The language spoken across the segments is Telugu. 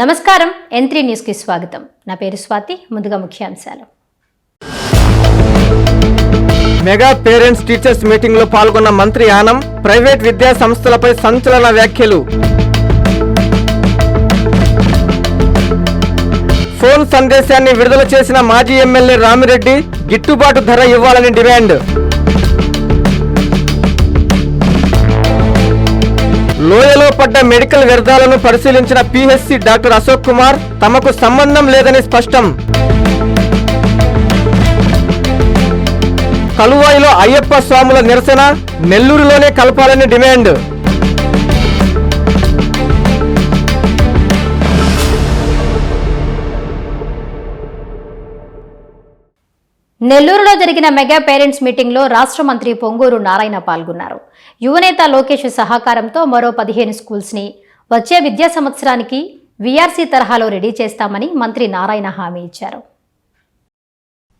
నమస్కారం. ఎంత్రీ న్యూస్కి స్వాగతం. నా పేరు స్వాతి ముందుగా ముఖ్యాంశాలు. మెగా పేరెంట్స్ టీచర్స్ మీటింగ్లో పాల్గొన్న మంత్రి ఆనం ప్రైవేట్ విద్యా సంస్థలపై సంచలన వ్యాఖ్యలు. ఫోన్ సందేశాన్ని విడుదల చేసిన మాజీ ఎమ్మెల్యే రామిరెడ్డి గిట్టుబాటు ధర ఇవ్వాలని డిమాండ్. లోయలో పడ్డ మెడికల్ వ్యర్థాలను పరిశీలించిన పిహెచ్సి డాక్టర్ అశోక్ కుమార్ తమకు సంబంధం లేదని స్పష్టం. కలువాయిలో అయ్యప్ప స్వాముల నిరసన నెల్లూరులోనే కలపాలని డిమాండ్. నెల్లూరులో జరిగిన మెగా పేరెంట్స్ మీటింగ్లో రాష్ట్ర మంత్రి పొంగూరు నారాయణ పాల్గొన్నారు. యువనేత లోకేష్ సహకారంతో మరో పదిహేను స్కూల్స్ని వచ్చే విద్యా సంవత్సరానికి వీఆర్సీ తరహాలో రెడీ చేస్తామని మంత్రి నారాయణ హామీ ఇచ్చారు.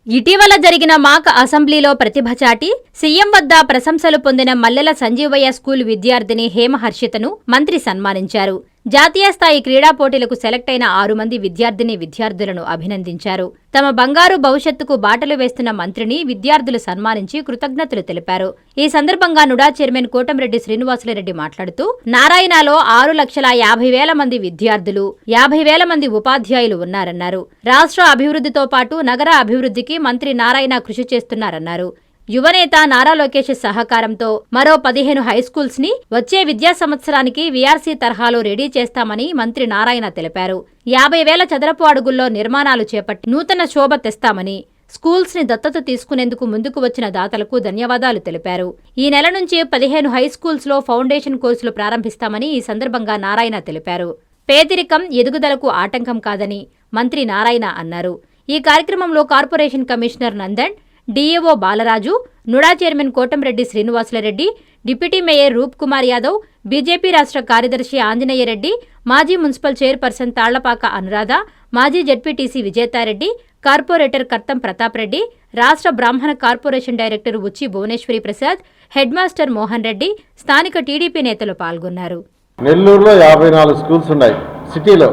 ఇటీవల జరిగిన మాక్ అసెంబ్లీలో ప్రతిభ చాటి సీఎం వద్ద ప్రశంసలు పొందిన మల్లెల సంజీవయ్య స్కూల్ విద్యార్థిని హేమహర్షితను మంత్రి సన్మానించారు. జాతీయ స్థాయి క్రీడా పోటీలకు సెలెక్ట్ అయిన ఆరు మంది విద్యార్థిని విద్యార్థులను అభినందించారు. తమ బంగారు భవిష్యత్తుకు బాటలు వేస్తున్న మంత్రిని విద్యార్థులు సన్మానించి కృతజ్ఞతలు తెలిపారు. ఈ సందర్భంగా నుడా చైర్మన్ కోటంరెడ్డి శ్రీనివాసులరెడ్డి మాట్లాడుతూ నారాయణలో ఆరు లక్షల యాభై వేల మంది విద్యార్థులు యాభై వేల మంది ఉపాధ్యాయులు ఉన్నారన్నారు. రాష్ట్ర అభివృద్ధితో పాటు నగర అభివృద్ధికి మంత్రి నారాయణ కృషి చేస్తున్నారన్నారు. యువనేత నారా లోకేష్ సహకారంతో మరో పదిహేను హైస్కూల్స్ని వచ్చే విద్యా సంవత్సరానికి వీఆర్సీ తరహాలో రెడీ చేస్తామని మంత్రి నారాయణ తెలిపారు. యాభై వేల చదరపు అడుగుల్లో నిర్మాణాలు చేపట్టి నూతన శోభ తెస్తామని స్కూల్స్ని దత్తత తీసుకునేందుకు ముందుకు వచ్చిన దాతలకు ధన్యవాదాలు తెలిపారు. ఈ నెల నుంచి పదిహేను హై స్కూల్స్లో ఫౌండేషన్ కోర్సులు ప్రారంభిస్తామని ఈ సందర్భంగా నారాయణ తెలిపారు. పేదరికం ఎదుగుదలకు ఆటంకం కాదని మంత్రి నారాయణ అన్నారు. ఈ కార్యక్రమంలో corporation commissioner Nandan DAO Balaraju NUDA chairman Kotamreddy Srinivasulareddy deputy mayor Roop Kumar Yadav BJP రాష్ట్ర కార్యదర్శి ఆంజనేయరెడ్డి మాజీ మున్సిపల్ చైర్పర్సన్ తాళ్ళపాక అనురాధ మాజీ జడ్పీటీసీ విజేతారెడ్డి కార్పొరేటర్ కర్తం ప్రతాప్ రెడ్డి రాష్ట్ర Brahmana corporation director Uchchi Bhuvaneswari Prasad head master Mohan Reddy స్థానిక టీడీపీ నేతలు పాల్గొన్నారు. నెల్లూరులో యాభై నాలుగు స్కూల్స్ ఉన్నాయి సిటీలో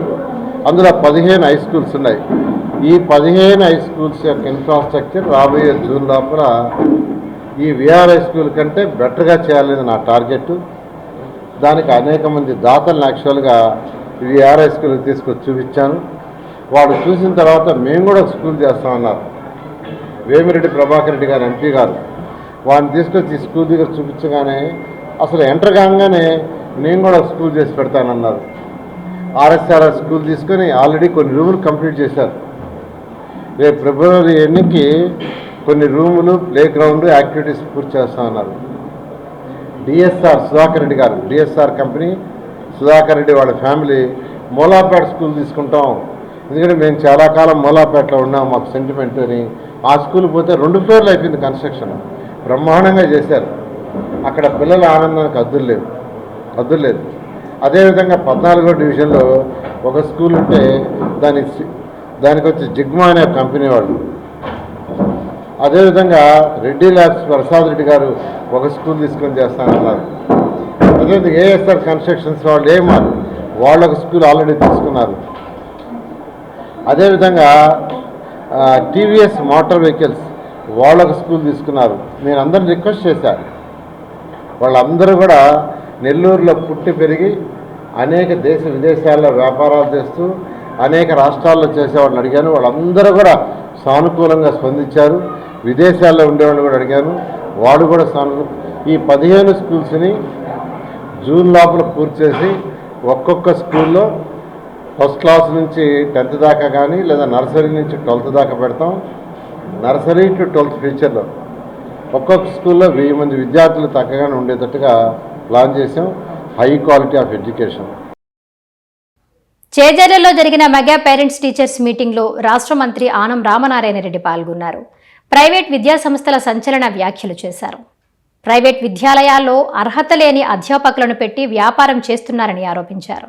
అందులో పదిహేను హై స్కూల్స్ ఉన్నాయి. ఈ పదిహేను హై స్కూల్స్ యొక్క ఇన్ఫ్రాస్ట్రక్చర్ రాబోయే జూన్ లోపల ఈ విఆర్ హై స్కూల్ కంటే బెటర్గా చేయాలనేది నా టార్గెట్ దానికి అనేక మంది దాతలను యాక్చువల్గా విఆర్ హై స్కూల్కి తీసుకొచ్చి చూపించాను. వాడు చూసిన తర్వాత మేము కూడా స్కూల్ చేస్తామన్నారు. వేమిరెడ్డి ప్రభాకర్ రెడ్డి గారు ఎంపీ గారు. వాడిని తీసుకొచ్చి స్కూల్ దగ్గర చూపించగానే అసలు ఎంటర్ కాగానే నేను కూడా స్కూల్ చేసి పెడతానన్నారు. ఆర్ఎస్ఆర్ఆర్ స్కూల్ తీసుకొని ఆల్రెడీ కొన్ని రూములు కంప్లీట్ చేశారు. రేపు ఫిబ్రవరి ఎన్నికి కొన్ని రూములు ప్లే గ్రౌండ్ యాక్టివిటీస్ పూర్తి చేస్తామన్నారు. డిఎస్ఆర్ సుధాకర్ రెడ్డి గారు డిఎస్ఆర్ కంపెనీ సుధాకర్ రెడ్డి వాళ్ళ ఫ్యామిలీ మూలాపేట స్కూల్ తీసుకుంటాం. ఎందుకంటే మేము చాలా కాలం మూలాపేటలో ఉన్నాం మాకు సెంటిమెంట్ అని. ఆ స్కూల్ పోతే రెండు ఫ్లోర్లు అయిపోయింది కన్స్ట్రక్షన్ బ్రహ్మాండంగా చేశారు. అక్కడ పిల్లల ఆనందానికి అద్దులు లేదు లేదు. అదేవిధంగా పద్నాలుగో డివిజన్లో ఒక స్కూల్ ఉంటే దాని దానికి వచ్చి జిగ్మా అనే కంపెనీ వాళ్ళు. అదేవిధంగా రెడ్డి ల్యాబ్స్ ప్రసాద్ రెడ్డి గారు ఒక స్కూల్ తీసుకొని చేస్తానన్నారు. అదేవిధంగా ఏఎస్ఆర్ కన్స్ట్రక్షన్స్ వాళ్ళు ఏమారు వాళ్ళు ఒక స్కూల్ ఆల్రెడీ తీసుకున్నారు. అదేవిధంగా టీవీఎస్ మోటార్ వెహికల్స్ వాళ్ళు ఒక స్కూల్ తీసుకున్నారు. నేను అందరిని రిక్వెస్ట్ చేశాను వాళ్ళందరూ కూడా నెల్లూరులో పుట్టి పెరిగి అనేక దేశ విదేశాల్లో వ్యాపారాలు చేస్తూ అనేక రాష్ట్రాల్లో చేసేవాళ్ళని అడిగాను. వాళ్ళందరూ కూడా సానుకూలంగా స్పందించారు. విదేశాల్లో ఉండేవాళ్ళని కూడా అడిగాను. వాడు కూడా సానుకూల ఈ పదిహేను స్కూల్స్ని జూన్ లోపల పూర్తి చేసి ఒక్కొక్క స్కూల్లో ఫస్ట్ క్లాస్ నుంచి టెన్త్ దాకా కానీ లేదా నర్సరీ నుంచి ట్వెల్త్ దాకా పెడతాం. నర్సరీ టు ట్వెల్త్ ఫ్యూచర్లో ఒక్కొక్క స్కూల్లో వెయ్యి మంది విద్యార్థులు తగ్గగానే ఉండేటట్టుగా ప్లాన్ చేసాం హై క్వాలిటీ ఆఫ్ ఎడ్యుకేషన్. చేజర్లలో జరిగిన మెగా పేరెంట్స్ టీచర్స్ మీటింగ్లో రాష్ట్ర మంత్రి ఆనం రామనారాయణ రెడ్డి పాల్గొన్నారు. ప్రైవేట్ విద్యా సంస్థల సంచలన వ్యాఖ్యలు చేశారు. ప్రైవేట్ విద్యాలయాల్లో అర్హత లేని అధ్యాపకులను పెట్టి వ్యాపారం చేస్తున్నారని ఆరోపించారు.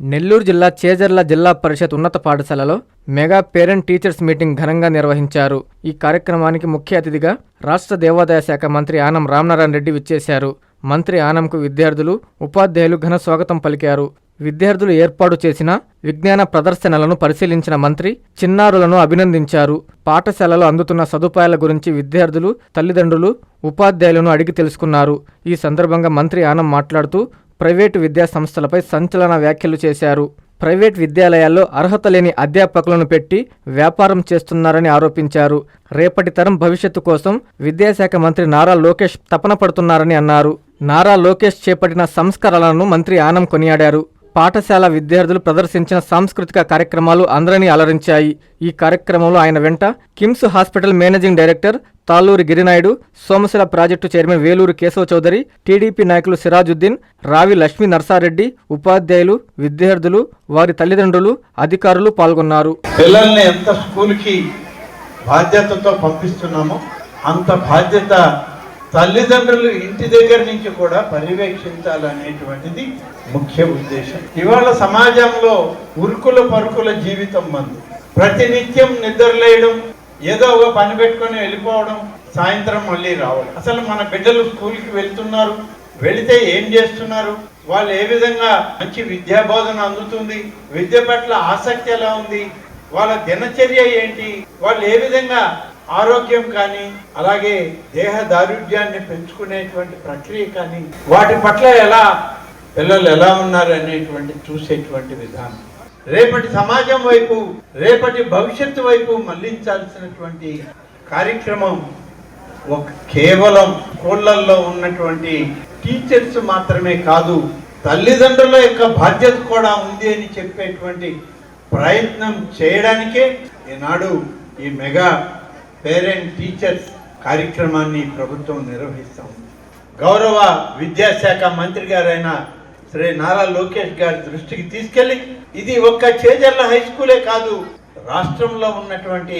నెల్లూరు జిల్లా చేజర్ల జిల్లా పరిషత్ ఉన్నత పాఠశాలలో మెగా పేరెంట్ టీచర్స్ మీటింగ్ ఘనంగా నిర్వహించారు. ఈ కార్యక్రమానికి ముఖ్య అతిథిగా రాష్ట్ర దేవాదాయ శాఖ మంత్రి ఆనం రామనారాయణ రెడ్డి విచ్చేశారు. మంత్రి ఆనంకు విద్యార్థులు ఉపాధ్యాయులు ఘన స్వాగతం పలికారు. విద్యార్థులు ఏర్పాటు చేసిన విజ్ఞాన ప్రదర్శనలను పరిశీలించిన మంత్రి చిన్నారులను అభినందించారు. పాఠశాలలో అందుతున్న సదుపాయాల గురించి విద్యార్థులు తల్లిదండ్రులు ఉపాధ్యాయులను అడిగి తెలుసుకున్నారు. ఈ సందర్భంగా మంత్రి ఆనం మాట్లాడుతూ ప్రైవేటు విద్యా సంస్థలపై సంచలన వ్యాఖ్యలు చేశారు. ప్రైవేట్ విద్యాలయాల్లో అర్హత లేని అధ్యాపకులను పెట్టి వ్యాపారం చేస్తున్నారని ఆరోపించారు. రేపటి తరం భవిష్యత్తు కోసం విద్యాశాఖ మంత్రి నారా లోకేష్ తపన పడుతున్నారని అన్నారు. నారా లోకేష్ చేపట్టిన సంస్కరణలను మంత్రి ఆనం కొనియాడారు. పాఠశాల విద్యార్థులు ప్రదర్శించిన సాంస్కృతిక కార్యక్రమాలు అందరినీ అలరించాయి. ఈ కార్యక్రమంలో ఆయన వెంట KIMS hospital managing director Talluri Girinaidu Somasila project chairman Veluru Kesava Chowdary TDP నాయకులు సిరాజుద్దీన్ రావి లక్ష్మీ నర్సారెడ్డి ఉపాధ్యాయులు విద్యార్థులు వారి తల్లిదండ్రులు అధికారులు పాల్గొన్నారు. పిల్లల్ని ఎంత స్కూల్కి బాధ్యతతో పంపిస్తున్నామో అంత బాధ్యత తల్లిదండ్రులు ఇంటి దగ్గర నుంచి కూడా పర్యవేక్షించాలనేటువంటిది ముఖ్య ఉద్దేశం. ఇవాళ సమాజంలో ఉరుకుల పరుకుల జీవితం మంది. ప్రతినిత్యం నిద్రలేయడం ఏదో ఒక పని పెట్టుకొని వెళ్ళిపోవడం సాయంత్రం మళ్ళీ రావడం. అసలు మన బిడ్డలు స్కూల్కి వెళ్తున్నారు వెళితే ఏం చేస్తున్నారు? వాళ్ళు ఏ విధంగా మంచి విద్యా బోధన అందుతుంది? విద్య పట్ల ఆసక్తి ఎలా ఉంది? వాళ్ళ దినచర్య ఏంటి? వాళ్ళు ఏ విధంగా ఆరోగ్యం కానీ అలాగే దేహ దారుఢ్యాన్ని పెంచుకునేటువంటి ప్రక్రియ కానీ వాటి పట్ల ఎలా పిల్లలు ఎలా ఉన్నారు అనేటువంటి చూసేటువంటి విధానం. రేపటి సమాజం వైపు రేపటి భవిష్యత్తు వైపు మళ్ళించాల్సినటువంటి కార్యక్రమం ఒక కేవలం స్కూళ్ళల్లో ఉన్నటువంటి టీచర్స్ మాత్రమే కాదు తల్లిదండ్రుల యొక్క బాధ్యత కూడా ఉంది అని చెప్పేటువంటి ప్రయత్నం చేయడానికే ఈనాడు ఈ మెగా పేరెంట్ టీచర్స్ కార్యక్రమాన్ని ప్రభుత్వం నిర్వహిస్తాం. గౌరవ విద్యాశాఖ మంత్రి గారైన శ్రీ నారా లోకేష్ గారి దృష్టికి తీసుకెళ్ళి ఇది ఒక్క చేజర్ల హై స్కూలే కాదు రాష్ట్రంలో ఉన్నటువంటి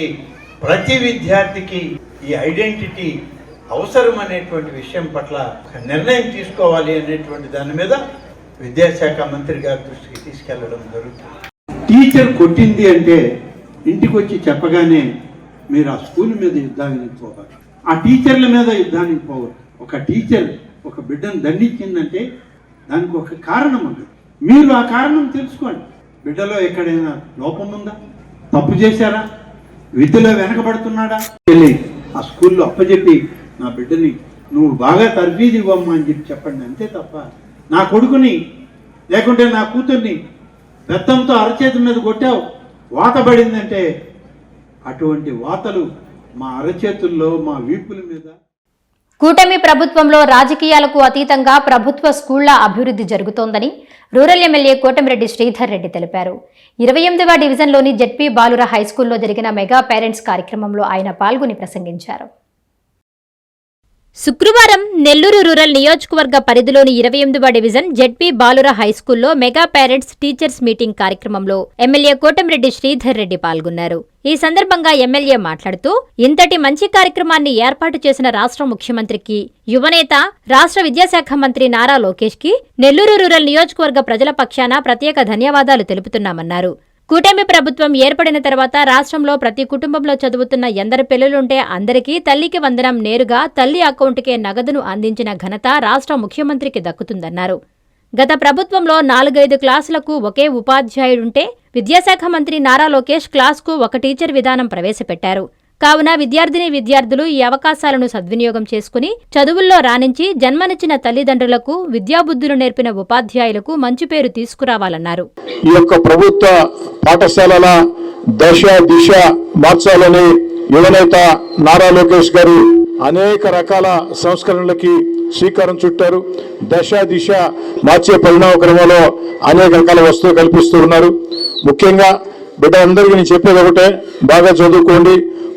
ప్రతి విద్యార్థికి ఈ ఐడెంటిటీ అవసరం అనేటువంటి విషయం పట్ల నిర్ణయం తీసుకోవాలి అనేటువంటి దాని మీద విద్యాశాఖ మంత్రి గారి దృష్టికి తీసుకెళ్ళడం జరుగుతుంది. టీచర్ కొట్టింది అంటే ఇంటికి వచ్చి చెప్పగానే మీరు ఆ స్కూల్ మీద యుద్ధానికి పోవాలి. ఆ టీచర్ల మీద యుద్ధానికి పోవాలి. ఒక టీచర్ ఒక బిడ్డను దండించిందంటే దానికి ఒక కారణం ఉంది. మీరు ఆ కారణం తెలుసుకోండి. బిడ్డలో ఎక్కడైనా లోపం ఉందా? తప్పు చేశారా? విద్యలో వెనకబడుతున్నాడా? వెళ్ళి ఆ స్కూల్లో అప్పచెప్పి నా బిడ్డని నువ్వు బాగా తర్ఫీదు ఇవ్వమ్మా అని చెప్పి చెప్పండి. అంతే తప్ప నా కొడుకుని లేకుంటే నా కూతుర్ని బెత్తంతో అరచేతి మీద కొట్టావు. వాత పడిందంటే అటువంటి వాతలు మా అరచేతుల్లో మా వీపుల మీద. కూటమి ప్రభుత్వంలో రాజకీయాలకు అతీతంగా ప్రభుత్వ స్కూళ్ళ అభివృద్ధి జరుగుతోందని రూరల్ ఎమ్మెల్యే కోటమిరెడ్డి శ్రీధర్ రెడ్డి తెలిపారు. ఇరవై ఎనిమిదవ డివిజన్లోని జెడ్పీ బాలుర హైస్కూల్లో జరిగిన మెగా పేరెంట్స్ కార్యక్రమంలో ఆయన పాల్గొని ప్రసంగించారు. శుక్రవారం నెల్లూరు రూరల్ నియోజకవర్గ పరిధిలోని ఇరవై ఎనిమిదవ డివిజన్ జెడ్పీ బాలుర హైస్కూల్లో మెగా పేరెంట్స్ టీచర్స్ మీటింగ్ కార్యక్రమంలో ఎమ్మెల్యే కోటంరెడ్డి శ్రీధర్ రెడ్డి పాల్గొన్నారు. ఈ సందర్భంగా ఎమ్మెల్యే మాట్లాడుతూ ఇంతటి మంచి కార్యక్రమాన్ని ఏర్పాటు చేసిన రాష్ట్ర ముఖ్యమంత్రికి యువనేత రాష్ట్ర విద్యాశాఖ మంత్రి నారా లోకేష్కి నెల్లూరు రూరల్ నియోజకవర్గ ప్రజల పక్షాన ప్రత్యేక ధన్యవాదాలు తెలుపుతున్నామన్నారు. కూటమి ప్రభుత్వం ఏర్పడిన తర్వాత రాష్ట్రంలో ప్రతి కుటుంబంలో చదువుతున్న ఎందరి పిల్లలుంటే అందరికీ తల్లికి వందనం నేరుగా తల్లి అకౌంటుకే నగదును అందించిన ఘనత రాష్ట్ర ముఖ్యమంత్రికి దక్కుతుందన్నారు. గత ప్రభుత్వంలో నాలుగైదు క్లాసులకు ఒకే ఉపాధ్యాయుడుంటే విద్యాశాఖ మంత్రి నారా లోకేష్ క్లాస్కు ఒక టీచర్ విధానం ప్రవేశపెట్టారు. కావున విద్యార్థిని విద్యార్థులు ఈ అవకాశాలను సద్వినియోగం చేసుకుని చదువుల్లో రాణించి జన్మనిచ్చిన తల్లిదండ్రులకు విద్యాబుద్ధులు నేర్పిన ఉపాధ్యాయులకు మంచి పేరు తీసుకురావాలన్నారు. ఈ యొక్క ప్రభుత్వ పాఠశాలల దశ దిశ మార్చాలని యువనేత నారా లోకేష్ గారు అనేక రకాల సంస్కరణలకి శ్రీకారం చుట్టారు. దశ దిశ మార్చే పరిణామ క్రమంలో అనేక రకాల వస్తువులు కల్పిస్తూ ఉన్నారు. ముఖ్యంగా బిడ్డ అందరికీ నేను చెప్పేది ఒకటే బాగా చదువుకోండి.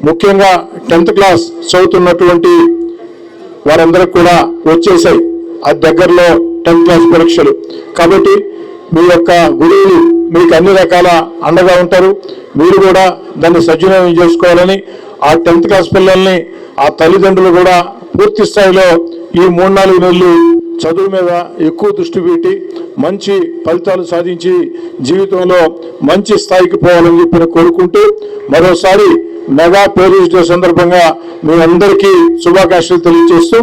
ముఖ్యంగా టెన్త్ క్లాస్ చదువుతున్నటువంటి వారందరికి కూడా వచ్చేసాయి. అది దగ్గరలో టెన్త్ క్లాస్ పరీక్షలు. కాబట్టి మీ యొక్క గురువులు మీకు అన్ని రకాల అండగా ఉంటారు. మీరు కూడా దాన్ని సద్వినియోగం చేసుకోవాలని ఆ టెన్త్ క్లాస్ పిల్లల్ని ఆ తల్లిదండ్రులు కూడా పూర్తి స్థాయిలో ఈ మూడు నాలుగు నెలలు చదువు మీద ఎక్కువ దృష్టి పెట్టి మంచి ఫలితాలు సాధించి జీవితంలో మంచి స్థాయికి పోవాలని చెప్పి కోరుకుంటూ మరోసారి మెగా పేరెంట్స్ డే సందర్భంగా మీ అందరికీ శుభాకాంక్షలు తెలియజేస్తూ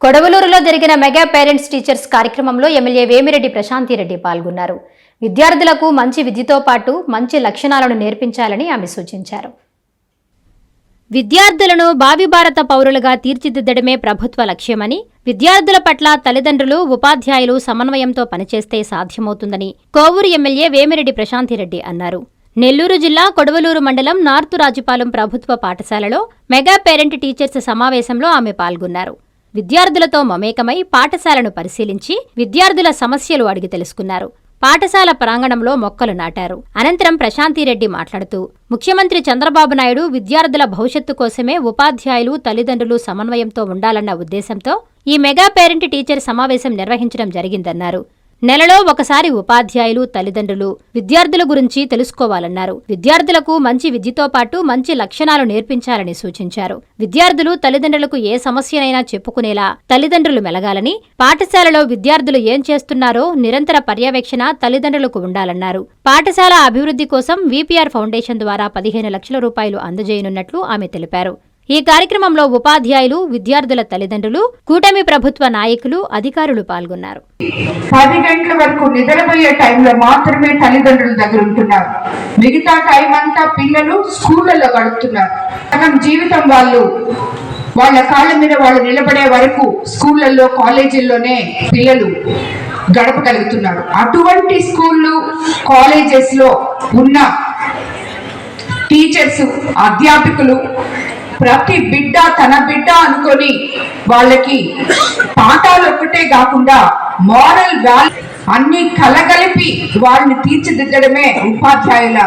కొడవలూరులో జరిగిన మెగా పేరెంట్స్ టీచర్స్ కార్యక్రమంలో ఎమ్మెల్యే వేమిరెడ్డి ప్రశాంతిరెడ్డి పాల్గొన్నారు. విద్యార్థులకు మంచి విద్యతో పాటు మంచి లక్షణాలను నేర్పించాలని ఆమె సూచించారు. విద్యార్థులను భావి భారత పౌరులుగా తీర్చిదిద్దడమే ప్రభుత్వ లక్ష్యమని విద్యార్థుల పట్ల తల్లిదండ్రులు ఉపాధ్యాయులు సమన్వయంతో పనిచేస్తే సాధ్యమవుతుందని కోవూరు ఎమ్మెల్యే వేమిరెడ్డి ప్రశాంతిరెడ్డి అన్నారు. నెల్లూరు జిల్లా కొడవలూరు మండలం నార్తు రాజుపాలెం ప్రభుత్వ పాఠశాలలో మెగా పేరెంట్ టీచర్స్ సమావేశంలో ఆమె పాల్గొన్నారు. విద్యార్థులతో మమేకమై పాఠశాలను పరిశీలించి విద్యార్థుల సమస్యలు అడిగి తెలుసుకున్నారు. పాఠశాల ప్రాంగణంలో మొక్కలు నాటారు. అనంతరం ప్రశాంతిరెడ్డి మాట్లాడుతూ ముఖ్యమంత్రి చంద్రబాబు నాయుడు విద్యార్థుల భవిష్యత్తు కోసమే ఉపాధ్యాయులు తల్లిదండ్రులు సమన్వయంతో ఉండాలన్న ఉద్దేశంతో ఈ మెగా పేరెంట్ టీచర్ సమావేశం నిర్వహించడం జరిగిందన్నారు. నెలలో ఒకసారి ఉపాధ్యాయులు తల్లిదండ్రులు విద్యార్థుల గురించి తెలుసుకోవాలన్నారు. విద్యార్థులకు మంచి విద్యతో పాటు మంచి లక్షణాలు నేర్పించాలని సూచించారు. విద్యార్థులు తల్లిదండ్రులకు ఏ సమస్యనైనా చెప్పుకునేలా తల్లిదండ్రులు మెలగాలని పాఠశాలలో విద్యార్థులు ఏం చేస్తున్నారో నిరంతర పర్యవేక్షణ తల్లిదండ్రులకు ఉండాలన్నారు. పాఠశాల అభివృద్ధి కోసం వీపీఆర్ ఫౌండేషన్ ద్వారా పదిహేను లక్షల రూపాయలు అందజేయనున్నట్లు ఆమె తెలిపారు. ఈ కార్యక్రమంలో ఉపాధ్యాయులు విద్యార్థుల తల్లిదండ్రులు కూటమి ప్రభుత్వ నాయకులు అధికారులు పాల్గొన్నారు. పది గంటల వరకు నిద్రపోయే టైంలో మాత్రమే తల్లిదండ్రుల దగ్గర ఉంటున్నారు. మిగతా టైం అంతా పిల్లలు స్కూళ్ళలో గడుపుతున్నారు. మనం జీవితం వాళ్ళు వాళ్ళ కాళ్ళ మీద వాళ్ళు నిలబడే వరకు స్కూళ్ళల్లో కాలేజీల్లోనే పిల్లలు గడపగలుగుతున్నారు. అటువంటి స్కూళ్ళు కాలేజెస్లో ఉన్న టీచర్స్ అధ్యాపకులు ప్రతి బిడ్డ తన బిడ్డ అనుకొని వాళ్ళకి పాఠాలు ఒక్కటే కాకుండా మోరల్ వాల్యూ అన్ని కలగలిపి వాళ్ళని తీర్చిదిద్దడమే ఉపాధ్యాయుల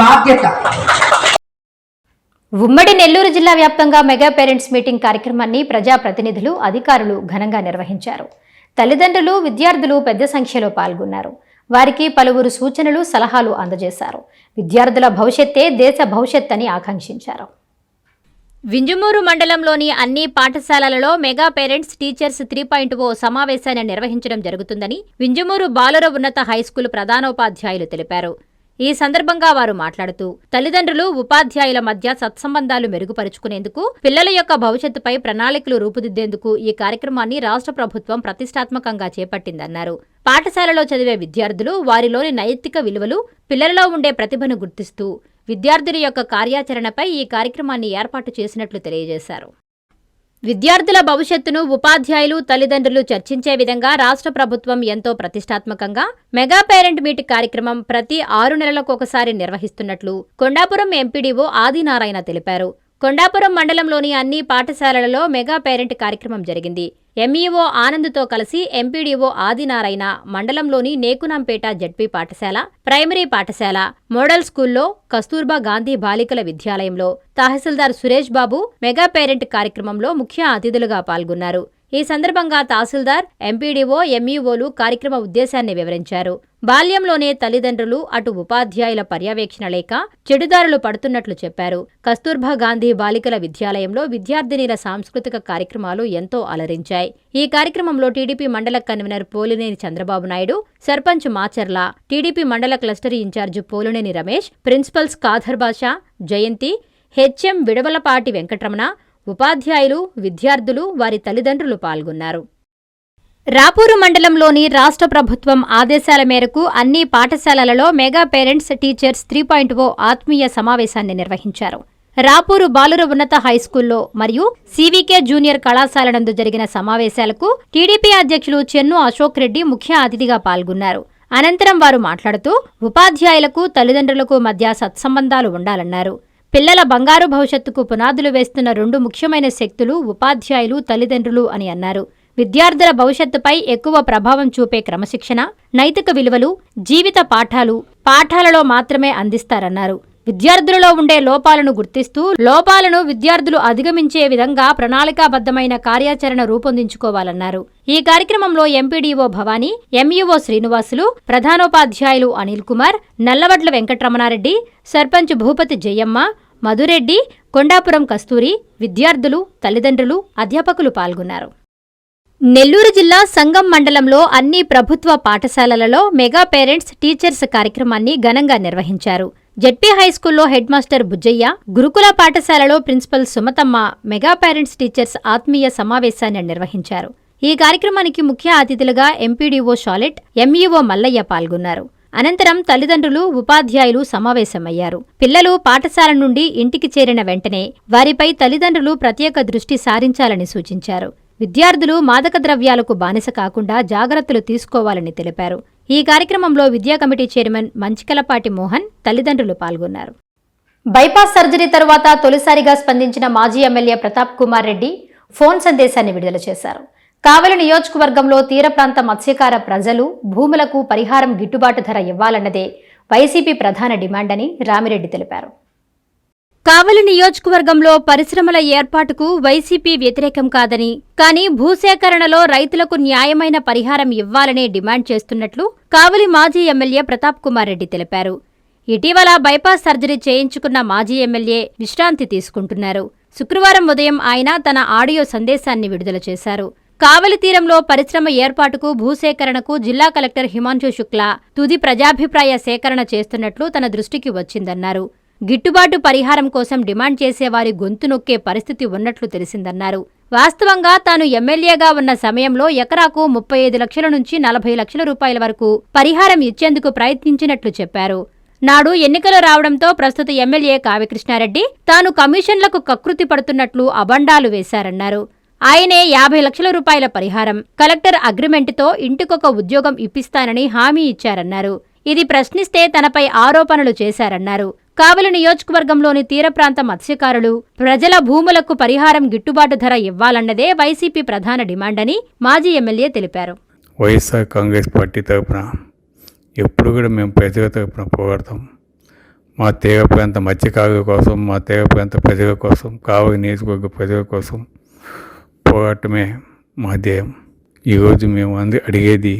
బాధ్యత. ఉమ్మడి నెల్లూరు జిల్లా వ్యాప్తంగా మెగా పేరెంట్స్ మీటింగ్ కార్యక్రమాన్ని ప్రజాప్రతినిధులు అధికారులు ఘనంగా నిర్వహించారు. తల్లిదండ్రులు విద్యార్థులు పెద్ద సంఖ్యలో పాల్గొన్నారు. వారికి పలువురు సూచనలు సలహాలు అందజేశారు. విద్యార్థుల భవిష్యత్తే దేశ భవిష్యత్ అని ఆకాంక్షించారు. వింజమూరు మండలంలోని అన్ని పాఠశాలలలో mega parents teachers three point O సమావేశాన్ని నిర్వహించడం జరుగుతుందని వింజమూరు బాలుర ఉన్నత హైస్కూల్ ప్రధానోపాధ్యాయులు తెలిపారు. ఈ సందర్భంగా వారు మాట్లాడుతూ తల్లిదండ్రులు ఉపాధ్యాయుల మధ్య సత్సంబంధాలు మెరుగుపరుచుకునేందుకు పిల్లల యొక్క భవిష్యత్తుపై ప్రణాళికలు రూపుదిద్దేందుకు ఈ కార్యక్రమాన్ని రాష్ట్ర ప్రభుత్వం ప్రతిష్టాత్మకంగా చేపట్టిందన్నారు. పాఠశాలలో చదివే విద్యార్థులు వారిలోని నైతిక విలువలు పిల్లలలో ఉండే ప్రతిభను గుర్తిస్తూ విద్యార్థుల యొక్క కార్యాచరణపై ఈ కార్యక్రమాన్ని ఏర్పాటు చేసినట్లు తెలియజేశారు. విద్యార్థుల భవిష్యత్తును ఉపాధ్యాయులు తల్లిదండ్రులు చర్చించే విధంగా రాష్ట్ర ప్రభుత్వం ఎంతో ప్రతిష్టాత్మకంగా మెగా పేరెంట్ మీట్ కార్యక్రమం ప్రతి ఆరు నెలలకొకసారి నిర్వహిస్తున్నట్లు కొండాపురం ఎంపీడీఓ ఆదినారాయణ తెలిపారు. కొండాపురం మండలంలోని అన్ని పాఠశాలలలో మెగా పేరెంట్ కార్యక్రమం జరిగింది. ఎంఈఓ ఆనంద్తో కలిసి ఎంపీడీఓ ఆదినారాయణ మండలంలోని నేకునాంపేట జడ్పీ పాఠశాల ప్రైమరీ పాఠశాల మోడల్ స్కూల్లో కస్తూర్బా గాంధీ బాలికల విద్యాలయంలో తహసీల్దార్ సురేష్ బాబు మెగా పేరెంట్ కార్యక్రమంలో ముఖ్య అతిథులుగా పాల్గొన్నారు. ఈ సందర్భంగా తహసీల్దార్ ఎంపీడీఓ ఎంఈఓలు కార్యక్రమ ఉద్దేశాన్ని వివరించారు. బాల్యంలోనే తల్లిదండ్రులు అటు ఉపాధ్యాయుల పర్యవేక్షణ లేక చెడుదారులు పడుతున్నట్లు చెప్పారు. కస్తూర్బా గాంధీ బాలికల విద్యాలయంలో విద్యార్థినీల సాంస్కృతిక కార్యక్రమాలు ఎంతో అలరించాయి. ఈ కార్యక్రమంలో టీడీపీ మండల కన్వీనర్ పోలినేని చంద్రబాబు నాయుడు సర్పంచ్ మాచర్ల టీడీపీ మండల cluster incharge Polineni Ramesh principals Kathar Basha Jayanthi HM Vidavalapati Venkataramana ఉపాధ్యాయులు విద్యార్థులు వారి తల్లిదండ్రులు పాల్గొన్నారు. రాపూరు మండలంలోని రాష్ట్ర ప్రభుత్వం ఆదేశాల మేరకు అన్ని పాఠశాలలలో mega parents teachers three point O ఆత్మీయ సమావేశాన్ని నిర్వహించారు. రాపూరు బాలుర ఉన్నత హైస్కూల్లో మరియు సివికే జూనియర్ కళాశాల నందు జరిగిన సమావేశాలకు టీడీపీ అధ్యక్షులు చెన్ను అశోక్ రెడ్డి ముఖ్య అతిథిగా పాల్గొన్నారు. అనంతరం వారు మాట్లాడుతూ ఉపాధ్యాయులకు తల్లిదండ్రులకు మధ్య సత్సంబంధాలు ఉండాలన్నారు. పిల్లల బంగారు భవిష్యత్తుకు పునాదులు వేస్తున్న రెండు ముఖ్యమైన శక్తులు ఉపాధ్యాయులు తల్లిదండ్రులు అని అన్నారు. విద్యార్థుల భవిష్యత్తుపై ఎక్కువ ప్రభావం చూపే క్రమశిక్షణ నైతిక విలువలు జీవిత పాఠాలు పాఠాలలో మాత్రమే అందిస్తారన్నారు. విద్యార్థులలో ఉండే లోపాలను గుర్తిస్తూ లోపాలను విద్యార్థులు అధిగమించే విధంగా ప్రణాళికాబద్ధమైన కార్యాచరణ రూపొందించుకోవాలన్నారు. ఈ కార్యక్రమంలో ఎంపీడీఓ భవానీ ఎంఈఓ శ్రీనివాసులు ప్రధానోపాధ్యాయులు అనిల్ కుమార్ నల్లవడ్ల వెంకటరమణారెడ్డి సర్పంచ్ భూపతి జయమ్మ మధురెడ్డి కొండాపురం కస్తూరి విద్యార్థులు తల్లిదండ్రులు అధ్యాపకులు పాల్గొన్నారు. నెల్లూరు జిల్లా సంగం మండలంలో అన్ని ప్రభుత్వ పాఠశాలలలో మెగా పేరెంట్స్ టీచర్స్ కార్యక్రమాన్ని ఘనంగా నిర్వహించారు. జెడ్పీ హైస్కూల్లో హెడ్ మాస్టర్ బుజ్జయ్య గురుకుల పాఠశాలలో principal Sumathamma mega parents teachers ఆత్మీయ సమావేశాన్ని నిర్వహించారు. ఈ కార్యక్రమానికి ముఖ్య అతిథులుగా ఎంపీడీఓ షాలెట్ ఎంఈఓ మల్లయ్య పాల్గొన్నారు. అనంతరం తల్లిదండ్రులు ఉపాధ్యాయులు సమావేశమయ్యారు. పిల్లలు పాఠశాల నుండి ఇంటికి చేరిన వెంటనే వారిపై తల్లిదండ్రులు ప్రత్యేక దృష్టి సారించాలని సూచించారు. విద్యార్థులు మాదక ద్రవ్యాలకు బానిస కాకుండా జాగ్రత్తలు తీసుకోవాలని తెలిపారు. ఈ కార్యక్రమంలో విద్యా కమిటీ చైర్మన్ మంచికలపాటి మోహన్ తల్లిదండ్రులు పాల్గొన్నారు. బైపాస్ సర్జరీ తరువాత తొలిసారిగా స్పందించిన మాజీ ఎమ్మెల్యే ప్రతాప్ కుమార్ రెడ్డి ఫోన్ సందేశాన్ని విడుదల చేశారు. కావలి నియోజకవర్గంలో తీర ప్రాంత మత్స్యకార ప్రజలు భూములకు పరిహారం గిట్టుబాటు ధర ఇవ్వాలన్నదే వైసీపీ ప్రధాన డిమాండ్ అని రామిరెడ్డి తెలిపారు. కావలి నియోజకవర్గంలో పరిశ్రమల ఏర్పాటుకు వైసీపీ వ్యతిరేకం కాదని కానీ భూసేకరణలో రైతులకు న్యాయమైన పరిహారం ఇవ్వాలనే డిమాండ్ చేస్తున్నట్లు కావలి మాజీ ఎమ్మెల్యే ప్రతాప్ కుమార్ రెడ్డి తెలిపారు. ఇటీవల బైపాస్ సర్జరీ చేయించుకున్న మాజీ ఎమ్మెల్యే విశ్రాంతి తీసుకుంటున్నారు. శుక్రవారం ఉదయం ఆయన తన ఆడియో సందేశాన్ని విడుదల చేశారు. కావలి తీరంలో పరిశ్రమ ఏర్పాటుకు భూసేకరణకు జిల్లా కలెక్టర్ హిమాంశు శుక్లా తుది ప్రజాభిప్రాయ సేకరణ చేస్తున్నట్లు తన దృష్టికి వచ్చిందన్నారు. గిట్టుబాటు పరిహారం కోసం డిమాండ్ చేసేవారి గొంతు నొక్కే పరిస్థితి ఉన్నట్లు తెలిసిందన్నారు. వాస్తవంగా తాను ఎమ్మెల్యేగా ఉన్న సమయంలో ఎకరాకు ముప్పై ఐదు లక్షల నుంచి నలభై లక్షల రూపాయల వరకు పరిహారం ఇచ్చేందుకు ప్రయత్నించినట్లు చెప్పారు. నాడు ఎన్నికలు రావడంతో ప్రస్తుత ఎమ్మెల్యే కావ్యకృష్ణారెడ్డి తాను కమిషన్లకు కకృతి పడుతున్నట్లు అబండాలు వేశారన్నారు. ఆయనే యాభై లక్షల రూపాయల పరిహారం కలెక్టర్ అగ్రిమెంటుతో ఇంటికొక ఉద్యోగం ఇప్పిస్తానని హామీ ఇచ్చారన్నారు. ఇది ప్రశ్నిస్తే తనపై ఆరోపణలు చేశారన్నారు. కావలి నియోజకవర్గంలోని తీర ప్రాంత మత్స్యకారులు ప్రజల భూములకు పరిహారం గిట్టుబాటు ధర ఇవ్వాలన్నదే వైసీపీ ప్రధాన డిమాండ్ అని మాజీ ఎమ్మెల్యే తెలిపారు. వైఎస్ఆర్ కాంగ్రెస్ పార్టీ తరఫున ఎప్పుడు కూడా మేము ప్రజల తరఫున పోరాడతాం. మా తీర ప్రాంత మత్స్యకారుల కోసం మా తీర ప్రాంత ప్రజల కోసం కావలి నియోజకవర్గ ప్రజల కోసం పోరాటమే మా ధ్యేయం. ఈరోజు మేము అంది అడిగేది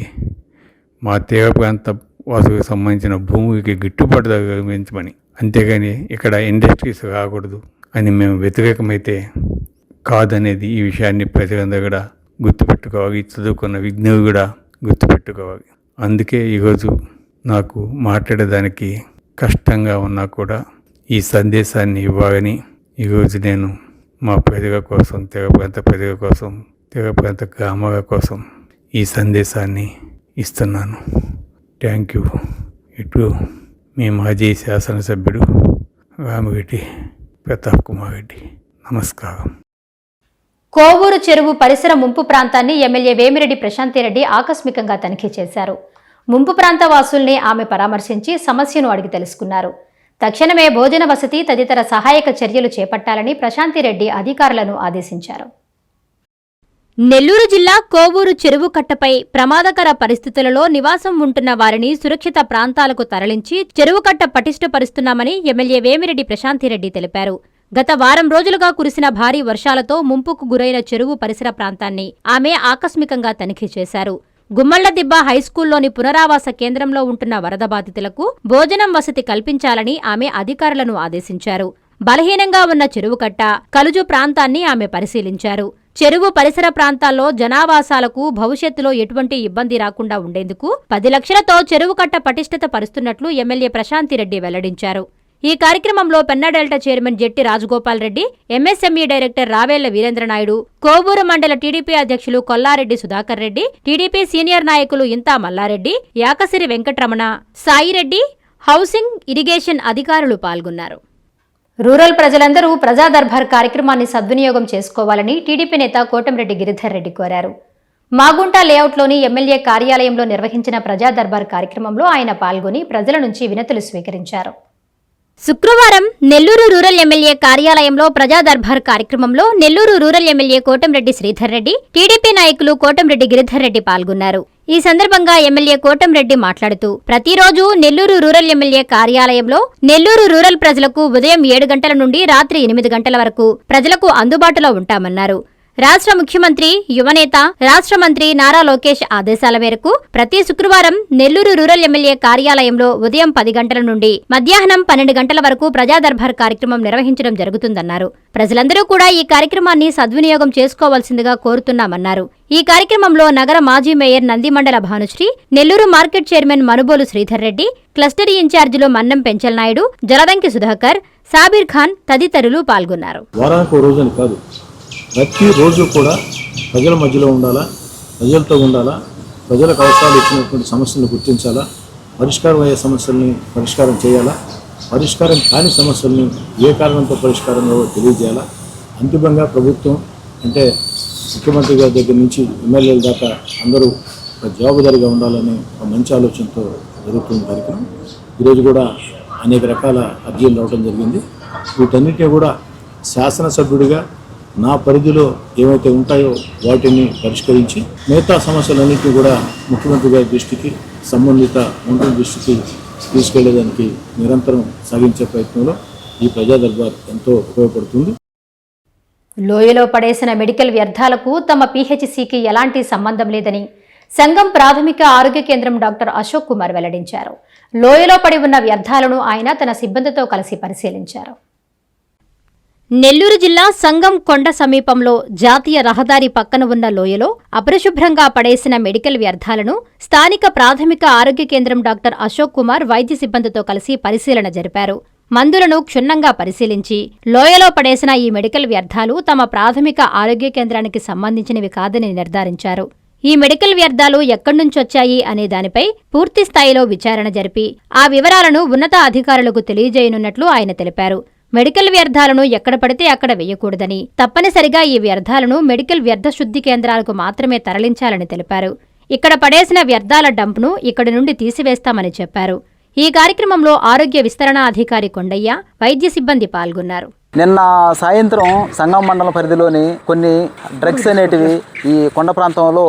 మా తీర ప్రాంత వాసులకు సంబంధించిన భూమికి గిట్టుబాటు ధర అంతేగాని ఇక్కడ ఇండస్ట్రీస్ రాకూడదు అని మేము వ్యతిరేకమైతే కాదనేది ఈ విషయాన్ని ప్రజలందరూ కూడా గుర్తుపెట్టుకోవాలి చదువుకున్న విజ్ఞులు కూడా గుర్తుపెట్టుకోవాలి. అందుకే ఈరోజు నాకు మాట్లాడేదానికి కష్టంగా ఉన్నా కూడా ఈ సందేశాన్ని ఇవ్వాలని ఈరోజు నేను మా ప్రజల కోసం తెగ ప్రాంత ప్రజల కోసం తెగ ప్రాంత గ్రామాల కోసం ఈ సందేశాన్ని ఇస్తున్నాను. థ్యాంక్ యూ ఇటు మీ మాజీ శాసనసభ్యుడు రామిరెడ్డి ప్రతాప్ కుమార్ రెడ్డి. నమస్కారం. కోవూరు చెరువు పరిసర ముంపు ప్రాంతాన్ని ఎమ్మెల్యే వేమిరెడ్డి ప్రశాంతిరెడ్డి ఆకస్మికంగా తనిఖీ చేశారు. ముంపు ప్రాంత వాసుల్ని ఆమె పరామర్శించి సమస్యను అడిగి తెలుసుకున్నారు. తక్షణమే భోజన వసతి తదితర సహాయక చర్యలు చేపట్టాలని ప్రశాంతిరెడ్డి అధికారులను ఆదేశించారు. నెల్లూరు జిల్లా కోవూరు చెరువు కట్టపై ప్రమాదకర పరిస్థితులలో నివాసం ఉంటున్న వారిని సురక్షిత ప్రాంతాలకు తరలించి చెరువు కట్ట పటిష్టపరుస్తున్నామని ఎమ్మెల్యే వేమిరెడ్డి ప్రశాంతిరెడ్డి తెలిపారు. గత వారం రోజులుగా కురిసిన భారీ వర్షాలతో ముంపుకు గురైన చెరువు పరిసర ప్రాంతాన్ని ఆమె ఆకస్మికంగా తనిఖీ చేశారు. గుమ్మళ్ళదిబ్బ హైస్కూల్లోని పునరావాస కేంద్రంలో ఉంటున్న వరద బాధితులకు భోజనం వసతి కల్పించాలని ఆమె అధికారులను ఆదేశించారు. బలహీనంగా ఉన్న చెరువు కట్ట కలుజు ప్రాంతాన్ని ఆమె పరిశీలించారు. చెరువు పరిసర ప్రాంతాల్లో జనావాసాలకు భవిష్యత్తులో ఎటువంటి ఇబ్బంది రాకుండా ఉండేందుకు పది లక్షలతో చెరువు కట్ట పటిష్టత పరుస్తున్నట్లు ఎమ్మెల్యే ప్రశాంతిరెడ్డి వెల్లడించారు. ఈ కార్యక్రమంలో Penna delta chairman Jetti Rajagopal Reddy MSME director Ravella Veerendranaidu Kovuru మండల టీడీపీ అధ్యక్షులు కొల్లారెడ్డి సుధాకర్ రెడ్డి టీడీపీ సీనియర్ నాయకులు ఇంతా మల్లారెడ్డి యాకసిరి వెంకటరమణ సాయిరెడ్డి హౌసింగ్ ఇరిగేషన్ అధికారులు పాల్గొన్నారు. రూరల్ ప్రజలందరూ ప్రజా దర్బార్ కార్యక్రమాన్ని సద్వినియోగం చేసుకోవాలని టీడీపీ నేత కోటంరెడ్డి గిరిధర్ రెడ్డి కోరారు. మాగుంట లేఅవుట్లోని ఎమ్మెల్యే కార్యాలయంలో నిర్వహించిన ప్రజా దర్బార్ కార్యక్రమంలో ఆయన పాల్గొని ప్రజల నుంచి వినతులు స్వీకరించారు. శుక్రవారం నెల్లూరు రూరల్ ఎమ్మెల్యే కార్యాలయంలో ప్రజా దర్బార్ కార్యక్రమంలో Nellore rural MLA Kotamreddy Sridhar Reddy TDP నాయకులు కోటంరెడ్డి గిరిధర్ రెడ్డి పాల్గొన్నారు. ఈ సందర్భంగా ఎమ్మెల్యే కోటంరెడ్డి మాట్లాడుతూ ప్రతిరోజు నెల్లూరు రూరల్ ఎమ్మెల్యే కార్యాలయంలో నెల్లూరు రూరల్ ప్రజలకు ఉదయం ఏడు గంటల నుండి రాత్రి ఎనిమిది గంటల వరకు ప్రజలకు అందుబాటులో ఉంటామన్నారు. రాష్ట్ర ముఖ్యమంత్రి యువనేత రాష్ట్ర మంత్రి నారా లోకేష్ ఆదేశాల మేరకు ప్రతి శుక్రవారం నెల్లూరు రూరల్ ఎమ్మెల్యే కార్యాలయంలో ఉదయం పది గంటల నుండి మధ్యాహ్నం పన్నెండు గంటల వరకు ప్రజాదర్బార్ కార్యక్రమం నిర్వహించడం జరుగుతుందన్నారు. ప్రజలందరూ కూడా ఈ కార్యక్రమాన్ని సద్వినియోగం చేసుకోవాల్సిందిగా కోరుతున్నామన్నారు. ఈ కార్యక్రమంలో నగర మాజీ mayor Nandimandala Bhanusree Nellore market chairman Manubolu Sridhar Reddy cluster ఇన్ఛార్జీలు మన్నం పెంచలనాయుడు జలదంకి సుధాకర్ సాబీర్ ఖాన్ తదితరులు పాల్గొన్నారు. ప్రతి రోజు ప్రతిరోజు కూడా ప్రజల మధ్యలో ఉండాలా? ప్రజలతో ఉండాలా? ప్రజలకు అవసరాలు ఇచ్చినటువంటి సమస్యలను గుర్తించాలా? పరిష్కారం అయ్యే సమస్యల్ని పరిష్కారం చేయాలా? పరిష్కారం కాని సమస్యల్ని ఏ కారణంతో పరిష్కారం తెలియజేయాలా? అంతిమంగా ప్రభుత్వం అంటే ముఖ్యమంత్రి గారి దగ్గర నుంచి ఎమ్మెల్యేల దాకా అందరూ ఒక జవాబుదారిగా ఉండాలనే ఒక మంచి ఆలోచనతో జరుగుతున్న కార్యక్రమం. ఈరోజు కూడా అనేక రకాల అర్జీలు రావడం జరిగింది. వీటన్నిటిని కూడా శాసనసభ్యుడిగా నా పరిధిలో ఏవైతే ఉంటాయో వాటిని పరిష్కరించి మిగతా సమస్యలన్నింటినీ కూడా ముఖ్యమంత్రి గారి దృష్టికి సంబంధిత మంత్రుల దృష్టికి తీసుకెళ్ళేదానికి నిరంతరం సాగించే ప్రయత్నంలో ఈ ప్రజా దర్బార్ ఎంతో ఉపయోగపడుతుంది. లోయలో పడేసిన మెడికల్ వ్యర్థాలకు తమ పీహెచ్సికి ఎలాంటి సంబంధం లేదని సంఘం ప్రాథమిక ఆరోగ్య కేంద్రం డాక్టర్ అశోక్ కుమార్ వెల్లడించారు. లోయలో పడి ఉన్న వ్యర్థాలను ఆయన తన సిబ్బందితో కలిసి పరిశీలించారు. నెల్లూరు జిల్లా సంగం కొండ సమీపంలో జాతీయ రహదారి పక్కన ఉన్న లోయలో అపరిశుభ్రంగా పడేసిన మెడికల్ వ్యర్థాలను స్థానిక ప్రాథమిక ఆరోగ్య కేంద్రం డాక్టర్ అశోక్ కుమార్ వైద్య సిబ్బందితో కలిసి పరిశీలన జరిపారు. మందులను క్షుణ్ణంగా పరిశీలించి లోయలో పడేసిన ఈ మెడికల్ వ్యర్థాలు తమ ప్రాథమిక ఆరోగ్య కేంద్రానికి సంబంధించినవి కాదని నిర్ధారించారు. ఈ మెడికల్ వ్యర్థాలు ఎక్కడ్నుంచొచ్చాయి అనే దానిపై పూర్తి స్థాయిలో విచారణ జరిపి ఆ వివరాలను ఉన్నత అధికారులకు తెలియజేయనున్నట్లు ఆయన తెలిపారు. మెడికల్ వ్యర్థాలను ఎక్కడ పడితే అక్కడ వేయకూడదని. తప్పనిసరిగా ఈ వ్యర్థాలను మెడికల్ వ్యర్థ శుద్ధి కేంద్రాలకు మాత్రమే తరలించాలని తెలిపారు. ఇక్కడ పడేసిన వ్యర్థాల డంప్ను ఇక్కడి నుండి తీసివేస్తామని చెప్పారు. ఈ కార్యక్రమంలో ఆరోగ్య విస్తరణ అధికారి కొండయ్య వైద్య సిబ్బంది పాల్గొన్నారు. నిన్న సాయంత్రం సంగం మండలం పరిధిలోని కొన్ని డ్రగ్స్ అనేటివి ఈ కొండ ప్రాంతంలో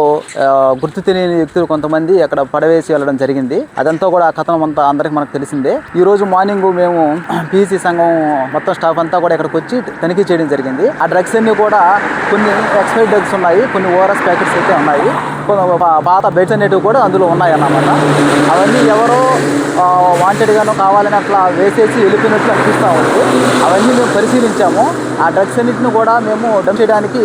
గుర్తు తెలియని వ్యక్తులు కొంతమంది అక్కడ పడవేసి వెళ్ళడం జరిగింది. అదంతా కూడా కథనం అంతా అందరికి మనకు తెలిసిందే. ఈ రోజు మార్నింగ్ మేము పీసీ సంఘం మొత్తం స్టాఫ్ అంతా కూడా ఇక్కడికి వచ్చి తనిఖీ చేయడం జరిగింది. ఆ డ్రగ్స్ అన్ని కూడా కొన్ని ఎక్స్పైర్ డ్రగ్స్ ఉన్నాయి కొన్ని ఓఆర్ఎస్ ప్యాకెట్స్ అయితే ఉన్నాయి. పాత బెడ్స్ అనేటివి కూడా అందులో ఉన్నాయన్నమాట. అవన్నీ ఎవరో వాంటెడ్గానో కావాలని అట్లా వేసేసి వెళ్ళిపోయినట్లు అనిపిస్తూ ఉంది. అవన్నీ మేము పరిశీలించాము. ఆ డ్రగ్స్ అన్నింటిని కూడా మేము డంప్ చేయడానికి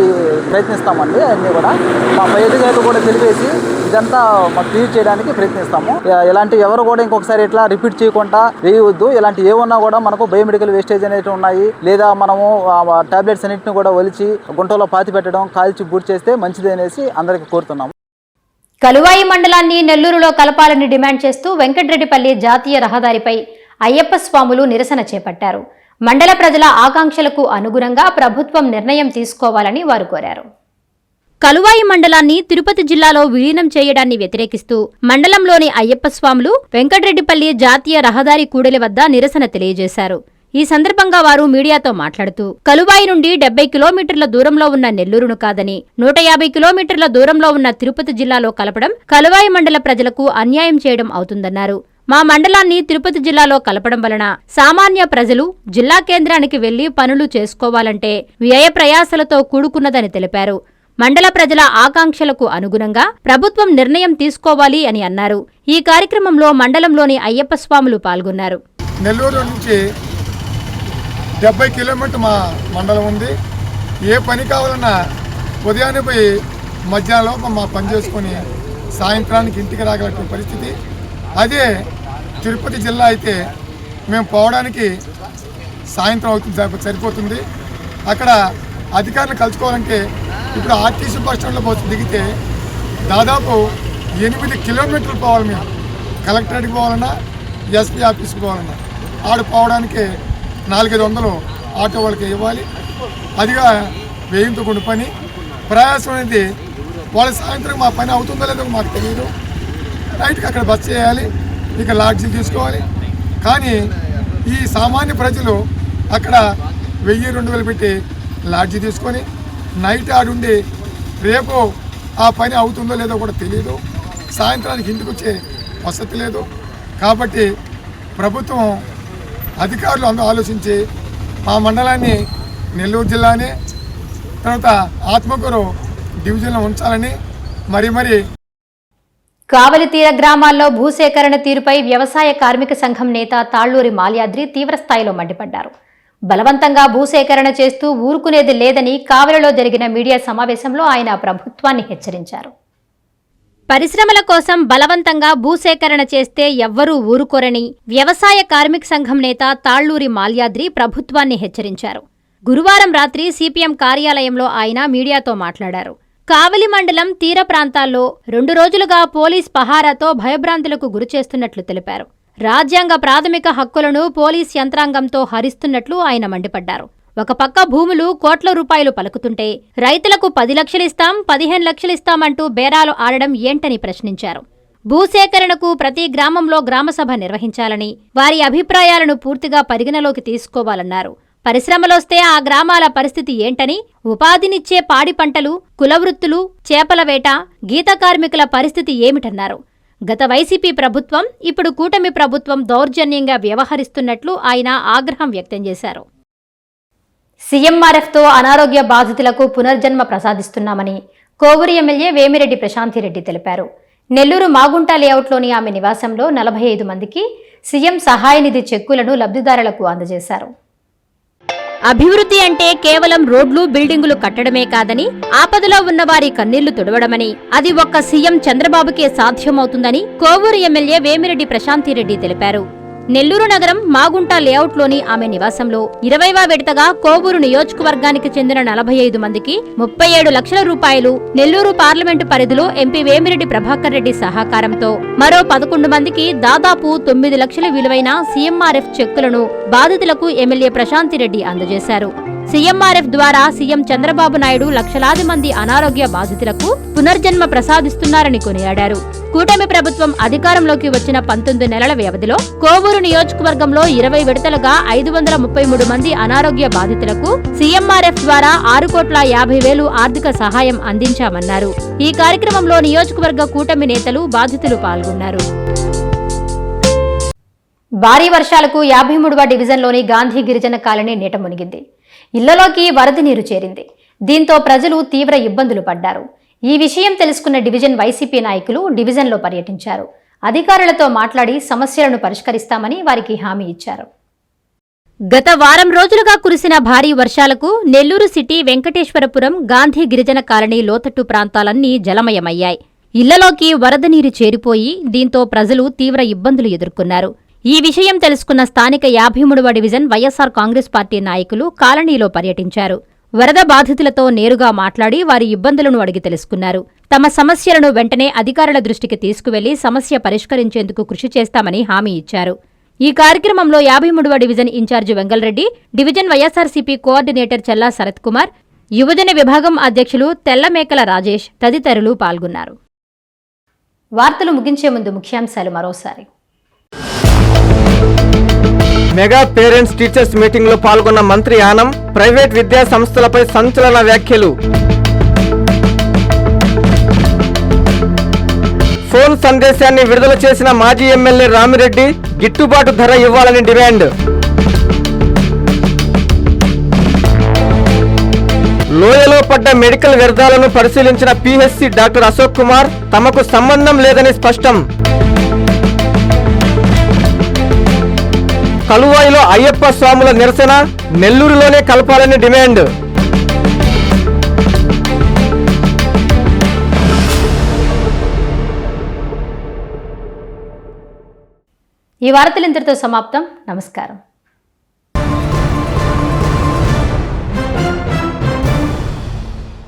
ప్రయత్నిస్తామండి అన్నీ కూడా. మా పై అధికారులు కూడా తెలిపేసి ఇదంతా మాకు క్లియర్ చేయడానికి ప్రయత్నిస్తాము. ఇలాంటి ఎవరు కూడా ఇంకొకసారి ఇట్లా రిపీట్ చేయకుండా వేయవద్దు. ఇలాంటి ఏమన్నా కూడా మనకు బయోమెడికల్ వేస్టేజ్ అనేవి ఉన్నాయి. లేదా మనము టాబ్లెట్స్ అన్నింటిని కూడా ఒలిచి గుంటలో పాతి పెట్టడం కాల్చి బూట్ చేస్తే మంచిది అనేసి అందరికీ కోరుతున్నాము. కలువాయి మండలాన్ని నెల్లూరులో కలపాలని డిమాండ్ చేస్తూ వెంకటరెడ్డిపల్లి జాతీయ రహదారిపై అయ్యప్ప స్వాములు నిరసన చేపట్టారు. మండల ప్రజల ఆకాంక్షలకు అనుగుణంగా ప్రభుత్వం నిర్ణయం తీసుకోవాలని వారు కోరారు. కలువాయి మండలాన్ని తిరుపతి జిల్లాలో విలీనం చేయడాన్ని వ్యతిరేకిస్తూ మండలంలోని అయ్యప్ప స్వాములు వెంకటరెడ్డిపల్లి జాతీయ రహదారి కూడలి వద్ద నిరసన తెలియజేశారు. ఈ సందర్భంగా వారు మీడియాతో మాట్లాడుతూ కలువాయి నుండి డెబ్బై కిలోమీటర్ల దూరంలో ఉన్న నెల్లూరును కాదని నూట యాభై కిలోమీటర్ల దూరంలో ఉన్న తిరుపతి జిల్లాలో కలపడం కలువాయి మండల ప్రజలకు అన్యాయం చేయడం అవుతుందన్నారు. మా మండలాన్ని తిరుపతి జిల్లాలో కలపడం వలన సామాన్య ప్రజలు జిల్లా కేంద్రానికి వెళ్ళి పనులు చేసుకోవాలంటే వ్యయ ప్రయాసలతో కూడుకున్నదని తెలిపారు. మండల ప్రజల ఆకాంక్షలకు అనుగుణంగా ప్రభుత్వం నిర్ణయం తీసుకోవాలి అని అన్నారు. ఈ కార్యక్రమంలో మండలంలోని అయ్యప్ప స్వాములు పాల్గొన్నారు. నెల్లూరు నుంచి డెబ్బై కిలోమీటర్ మా మండలం ఉంది. ఏ పని కావాలన్నా ఉదయాన్నే పోయి మధ్యాహ్నంలో మా పని చేసుకొని సాయంత్రానికి ఇంటికి రాగలటువంటి పరిస్థితి. అదే తిరుపతి జిల్లా అయితే మేము పోవడానికి సాయంత్రం అవుతుంది సరిపోతుంది. అక్కడ అధికారులు కలుసుకోవాలంటే ఇప్పుడు ఆర్టీసీ బస్ స్టాండ్లో పోతే దిగితే దాదాపు ఎనిమిది కిలోమీటర్లు పోవాలి మేము. కలెక్టరేట్కి పోవాలన్నా ఎస్పీ ఆఫీస్కి పోవాలన్నా. ఆడు పోవడానికి నాలుగైదు వందలు ఆటో వాళ్ళకి ఇవ్వాలి. అదిగా వేయింతో కొన్ని పని. ప్రయాసం అనేది వాళ్ళ సాయంత్రం మా పని అవుతుందో లేదో మాకు తెలియదు నైట్కి అక్కడ బస్ చేయాలి. ఇక లాడ్జీలు తీసుకోవాలి. కానీ ఈ సామాన్య ప్రజలు అక్కడ వెయ్యి రెండు వేలు పెట్టి లాడ్జీ తీసుకొని నైట్ ఆడుండి రేపు ఆ పని అవుతుందో లేదో కూడా తెలియదు సాయంత్రానికి ఇంటికి వచ్చే వసతి లేదు. కాబట్టి ప్రభుత్వం అధికారులు అందరూ ఆలోచించి మా మండలాన్ని నెల్లూరు జిల్లాని తర్వాత ఆత్మకూరు డివిజన్లో ఉంచాలని మరీ మరి కావలి తీర గ్రామాల్లో భూసేకరణ తీరుపై వ్యవసాయ కార్మిక సంఘం నేత తాళ్ళూరి మాల్యాద్రి తీవ్రస్థాయిలో మండిపడ్డారు. బలవంతంగా భూసేకరణ చేస్తూ ఊరుకునేది లేదని కావలిలో జరిగిన మీడియా సమావేశంలో ఆయన ప్రభుత్వాన్ని హెచ్చరించారు. పరిశ్రమల కోసం బలవంతంగా భూసేకరణ చేస్తే ఎవ్వరూ ఊరుకోరని వ్యవసాయ కార్మిక సంఘం నేత తాళ్ళూరి మాల్యాద్రి ప్రభుత్వాన్ని హెచ్చరించారు. గురువారం రాత్రి సిపిఎం కార్యాలయంలో ఆయన మీడియాతో మాట్లాడారు. కావలి మండలం తీర ప్రాంతాల్లో రెండు రోజులుగా పోలీస్ పహారాతో భయభ్రాంతులకు గురిచేస్తున్నట్లు తెలిపారు. రాజ్యాంగ ప్రాథమిక హక్కులను పోలీస్ యంత్రాంగంతో హరిస్తున్నట్లు ఆయన మండిపడ్డారు. ఒక పక్క భూములు కోట్ల రూపాయలు పలుకుతుంటే రైతులకు పది లక్షలిస్తాం పదిహేను లక్షలిస్తామంటూ బేరాలు ఆడడం ఏంటని ప్రశ్నించారు. భూసేకరణకు ప్రతి గ్రామంలో గ్రామసభ నిర్వహించాలని వారి అభిప్రాయాలను పూర్తిగా పరిగణలోకి తీసుకోవాలన్నారు. పరిశ్రమలొస్తే ఆ గ్రామాల పరిస్థితి ఏంటని ఉపాధినిచ్చే పాడి పంటలు కులవృత్తులు చేపల వేట గీత కార్మికుల పరిస్థితి ఏమిటన్నారు? గత వైసీపీ ప్రభుత్వం ఇప్పుడు కూటమి ప్రభుత్వం దౌర్జన్యంగా వ్యవహరిస్తున్నట్లు ఆయన ఆగ్రహం వ్యక్తం చేశారు. సీఎంఆర్ఎఫ్తో అనారోగ్య బాధితులకు పునర్జన్మ ప్రసాదిస్తున్నామని కోవూరు ఎమ్మెల్యే వేమిరెడ్డి ప్రశాంతిరెడ్డి తెలిపారు. నెల్లూరు మాగుంట లేఅవుట్లోని ఆమె నివాసంలో నలభై ఐదు మందికి సీఎం సహాయ నిధి చెక్కులను లబ్ధిదారులకు అందజేశారు. అభివృద్ధి అంటే కేవలం రోడ్లు బిల్డింగులు కట్టడమే కాదని ఆపదలో ఉన్న వారి కన్నీళ్ళు తుడవడమని అది ఒక్క సీఎం చంద్రబాబుకే సాధ్యమవుతుందని కోవూరు ఎమ్మెల్యే వేమిరెడ్డి ప్రశాంతిరెడ్డి తెలిపారు. నెల్లూరు నగరం మాగుంట లేఅవుట్లోని ఆమె నివాసంలో ఇరవైవ విడతగా కోవూరు నియోజకవర్గానికి చెందిన నలభై ఐదు మందికి ముప్పై ఏడు లక్షల రూపాయలు నెల్లూరు పార్లమెంటు పరిధిలో ఎంపీ వేమిరెడ్డి ప్రభాకర్ రెడ్డి సహకారంతో. మరో పదకొండు మందికి దాదాపు తొమ్మిది లక్షల విలువైన సీఎంఆర్ఎఫ్ చెక్కులను బాధితులకు ఎమ్మెల్యే ప్రశాంతిరెడ్డి అందజేశారు. సీఎంఆర్ఎఫ్ ద్వారా సీఎం చంద్రబాబు నాయుడు లక్షలాది మంది అనారోగ్య బాధితులకు పునర్జన్మ ప్రసాదిస్తున్నారని కొనియాడారు. కూటమి ప్రభుత్వం అధికారంలోకి వచ్చిన పంతొమ్మిది నెలల వ్యవధిలో కోవూరు నియోజకవర్గంలో ఇరవై విడతలుగా ఐదు వందల ముప్పై మూడు మంది అనారోగ్య బాధితులకు సీఎంఆర్ఎఫ్ ద్వారా ఆరు కోట్ల యాభై వేలు ఆర్థిక సహాయం అందించామన్నారు. ఈ కార్యక్రమంలో నియోజకవర్గ కూటమి నేతలు బాధితులు పాల్గొన్నారు. భారీ వర్షాలకు యాభై మూడవ డివిజన్లోని గాంధీ గిరిజన కాలనీ నీట మునిగింది. ఇళ్ళలోకి వరద నీరు చేరింది. దీంతో ప్రజలు తీవ్ర ఇబ్బందులు పడ్డారు. ఈ విషయం తెలుసుకున్న డివిజన్ వైసీపీ నాయకులు డివిజన్లో పర్యటించారు. అధికారులతో మాట్లాడి సమస్యలను పరిష్కరిస్తామని వారికి హామీ ఇచ్చారు. గత వారం రోజులుగా కురిసిన భారీ వర్షాలకు నెల్లూరు సిటీ వెంకటేశ్వరపురం గాంధీ గిరిజన కాలనీ లోతట్టు ప్రాంతాలన్నీ జలమయమయ్యాయి. ఇళ్ళలోకి వరద నీరు చేరిపోయి దీంతో ప్రజలు తీవ్ర ఇబ్బందులు ఎదుర్కొన్నారు. ఈ విషయం తెలుసుకున్న స్థానిక యాభై మూడవ డివిజన్ వైఎస్సార్ కాంగ్రెస్ పార్టీ నాయకులు కాలనీలో పర్యటించారు. వరద బాధితులతో నేరుగా మాట్లాడి వారి ఇబ్బందులను అడిగి తెలుసుకున్నారు. తమ సమస్యలను వెంటనే అధికారుల దృష్టికి తీసుకువెళ్ళి సమస్య పరిష్కరించేందుకు కృషి చేస్తామని హామీ ఇచ్చారు. ఈ కార్యక్రమంలో యాభై మూడవ division incharge Vengalreddy division YSRCP coordinator Challa Sarath Kumar యువజన విభాగం అధ్యక్షులు తెల్లమేకల రాజేష్ తదితరులు పాల్గొన్నారు. వార్తలు ముగించే ముందు ముఖ్యాంశాలు మరోసారి. మెగా పేరెంట్స్ టీచర్స్ మీటింగ్లో పాల్గొన్న మంత్రి ఆనం ప్రైవేట్ విద్యా సంస్థలపై సంచలన వ్యాఖ్యలు. ఫోన్ సందేశాన్ని విడుదల చేసిన మాజీ ఎమ్మెల్యే రామిరెడ్డి గిట్టుబాటు ధర ఇవ్వాలని డిమాండ్. లోయలో పడ్డ మెడికల్ వ్యర్థాలను పరిశీలించిన పిహెచ్సి డాక్టర్ అశోక్ కుమార్ తమకు సంబంధం లేదని స్పష్టం. కలువాయిలో అయ్యప్ప స్వాముల నిరసన నెల్లూరులోనే కలపాలని డిమాండ్. ఈ వార్తలు ఇంతటితో సమాప్తం. నమస్కారం.